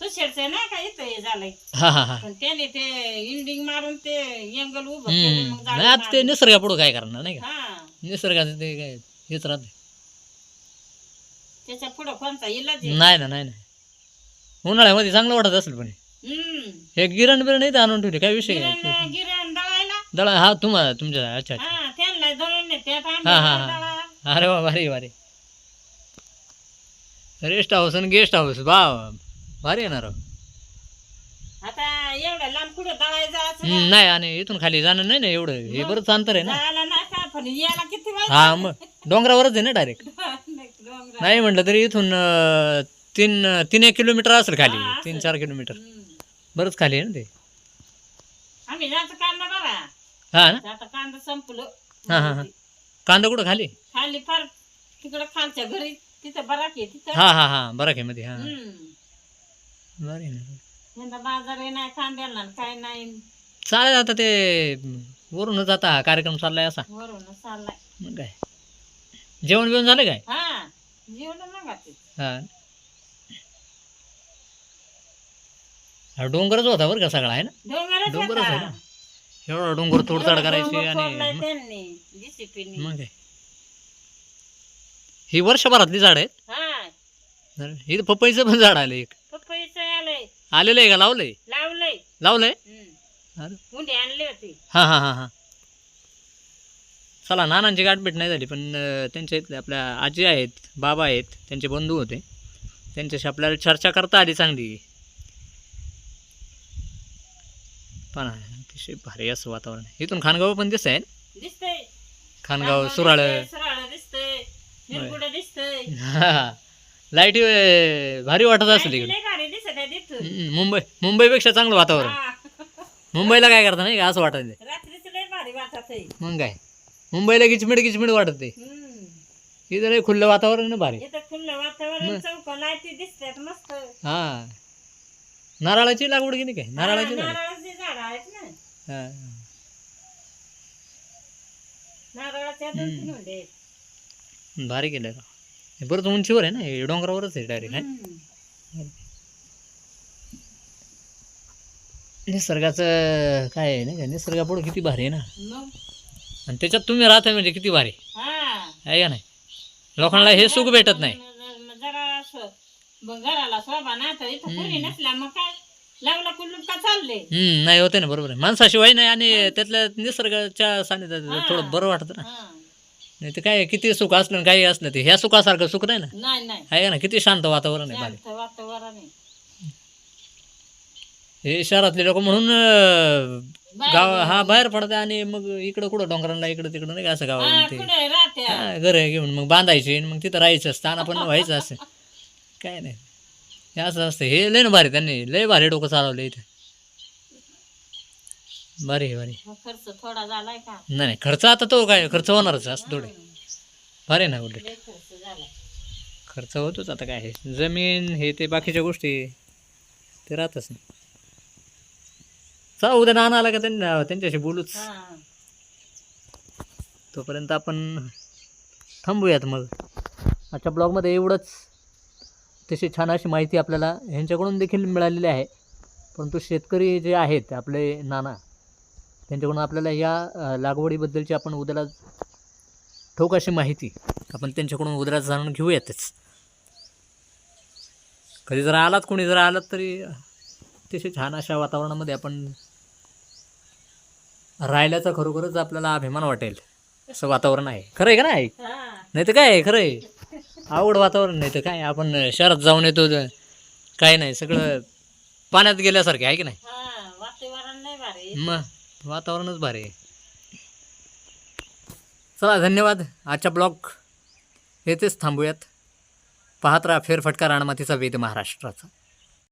नाही का इथं? हे झालंय. हा हा हा. पण त्याने ते इंडिंग मारून ते एंगल उभं केलं हम्म. मग नाही जाळी आता ते मारली. निसर्गापुढं काय करणार नाही का? हा. निसर्गाचं ते काय हेच राहते त्याच्या पुढं कोणता इलाज आहे? नाही ना नाही ना. उन्हाळ्यामध्ये चांगलं वाटत असेल पण. हम्म. हे गिरण बिरण इथं आणून ठेवले काय विषय काय गिरण गिरण दळायला? दळा हा तुम्हाला तुमच्या अच्छा अच्छा. हा त्यांना दळून नाही त्यात आम्ही हा, हा, हा. दळा. अरे वा भारी भारी. रेस्ट हाऊस आणि गेस्ट हाऊस बा भारी येणार आता एवढ्या लांब कुठं दळायचं असं हम्म, नाही आणि इथून खाली जाणं नाही ना एवढं. हे बरंच अंतर आहे ना. दळायला नाही का पण यायला किती वेळ हा मग डोंगरावरच आहे ना डायरेक्ट. नाही म्हटलं तरी इथून अं, तीन तीन एक किलोमीटर असेल खाली. तीन. चार किलोमीटर. बरंच खाली आहे ना ते. आम्ही कांदा बरा. हा ना? आता कांदा संपलो. हा, हा, हा. कांदा कुठं खाली? खाली फार तिकडं खालच्या घरी. तिथं बरा की तिथं. हा हा हा बरं आहे मध्ये हा. हम्म. बरं आहे ना. यंदा बाजार आहे नाही कांद्याला आणि काय नाही. चालेल आता ते वरूनच आता हा कार्यक्रम चाललाय असा. वरून चाललाय. मग काय? जेवण बिवण झालं काय? हा जेवण मग ते हा. हा डोंगरच होता बरं का सगळा आहे ना? डोंगरच डोंगरच होता. आहे ना? एवढा डोंगर तोडताड करायची डोंगर आणि मग- त्यांनी JCP नी. मग काय? ही वर्षभरातली झाड आहेत? हा. इथं पपईचं पण झाड आलं एक. आलेलं आहे का? लावलंय? लावलंय. लावलंय? हम्म. अरे. हुंडी आणली होती. हां हां हां हां. चला नानांची गाठभेट नाही झाली पण अं, त्यांच्या इथले आपल्या आजी आहेत बाबा आहेत त्यांचे बंधू होते. त्यांच्याशी आपल्याला चर्चा करता आली चांगली. पण अतिशय भारी असं वातावरण आहे. इथून खानगाव पण दिसत आहे दिसतंय. खानगाव सुराळ. सुराळ दिसतंय. निरगुड दिसतंय. लाइट भारी वाटत असेल इकडे. हम्म, मुंबई मुंबईपेक्षा चांगलं वातावरण. हा. मुंबईला काय करता नाही का? असं वाटत रात्रीचं लय भारी वाटत आहे. मग काय? मुंबईला गिचमिड गिचमिड वाटत हम्म. इथं लय खुल्लं वातावरण आहे ना भारी. इथं खुल्लं वातावरण मग. चौक लाईटी दिसतात मस्त. हा. नारळाची लागवड की नाही काय नारळाची हा, लागवड नारळाची झाड आहेत ना. हा. नारळाच्या दोन तीन हुंडे आहेत. भारी केलं राव हे बरंच उंचीवर आहे ना? हे डोंगरावरच आहे डायरेक्ट हम्म. निसर्गाचं काय आहे नाही का? निसर्गापुढं किती भारी आहे ना? मग? आणि त्याच्यात तुम्ही राहता म्हणजे किती भारी? हा. आहे का नाही? लोकांना हे सुख भेटत नाही. मग जरा असं मग घराला शोभा नाही तर इथं कोणी नसल्या मग काय? लावला कुलूप का चालले? हम्म नाही होते ना बरोबर आहे. माणसाशिवाय नाही आणि त्यातल्या निसर्गाच्या सानिध्यात थोडं बरं वाटतं ना. हा. नाही तर काय किती सुख असलं आणि काही असलं ते ह्या सुखासारखं सुख नाही ना? नाही नाही. आहे का ना किती शांत वातावरण आहे भारी शांत वातावरण आहे. हे शहरातले लोक म्हणून अं, गाव हा बाहेर पडते आणि मग इकडं कुठं डोंगरांना इकडं तिकडं नाही का असं गाव ते. कुठे हा, घर घेऊन मग बांधायचे आणि मग तिथं राहायचं स्थान पण व्हायचं असं. काय नाही. हे असं असतं. हे लय ना भारी त्यांनी. लय भारी डोकं चालवलं इथं. भारी आहे, भारी खर्च थोडा झालाय का? नाही नाही. खर्च आता तो काय खर्च होणारच असं थोडे. भारी आहे ना उलट. लय खर्च झालाय. खर्च होतोच आता काय. आहे जमीन हे ते बाकीच्या गोष्टी ते राहतच नाही. चला उद्या नाना आला का त्यांना त्यांच्याशी बोलूच. तोपर्यंत आपण थांबूयात मग. आजच्या ब्लॉगमध्ये एवढंच. तशी छान अशी माहिती आपल्याला ह्यांच्याकडून देखील मिळालेली आहे. परंतु शेतकरी जे आहेत आपले नाना त्यांच्याकडून आपल्याला या लागवडीबद्दलची आपण उद्याला ठोक अशी माहिती आपण त्यांच्याकडून उद्याला जाणून घेऊयातच. कधी जर आलात कोणी जर आलात तरी अतिशय छान अशा वातावरणामध्ये आपण राहिल्याचा खरोखरच आपल्याला अभिमान वाटेल. असं वातावरण आहे. खरं आहे का नाही? नाही तर काय आहे, खरं आहे आवड वातावरण नाही तर काय? आपण शहरात जाऊन येतो काय नाही? सगळं पाण्यात गेल्यासारखे आहे की नाही? हा मग? वातावरणच भारी आहे. चला धन्यवाद. आजच्या ब्लॉग येथेच थांबूयात. पाहत राहा फेरफटका राणमातीचा वेद महाराष्ट्राचा.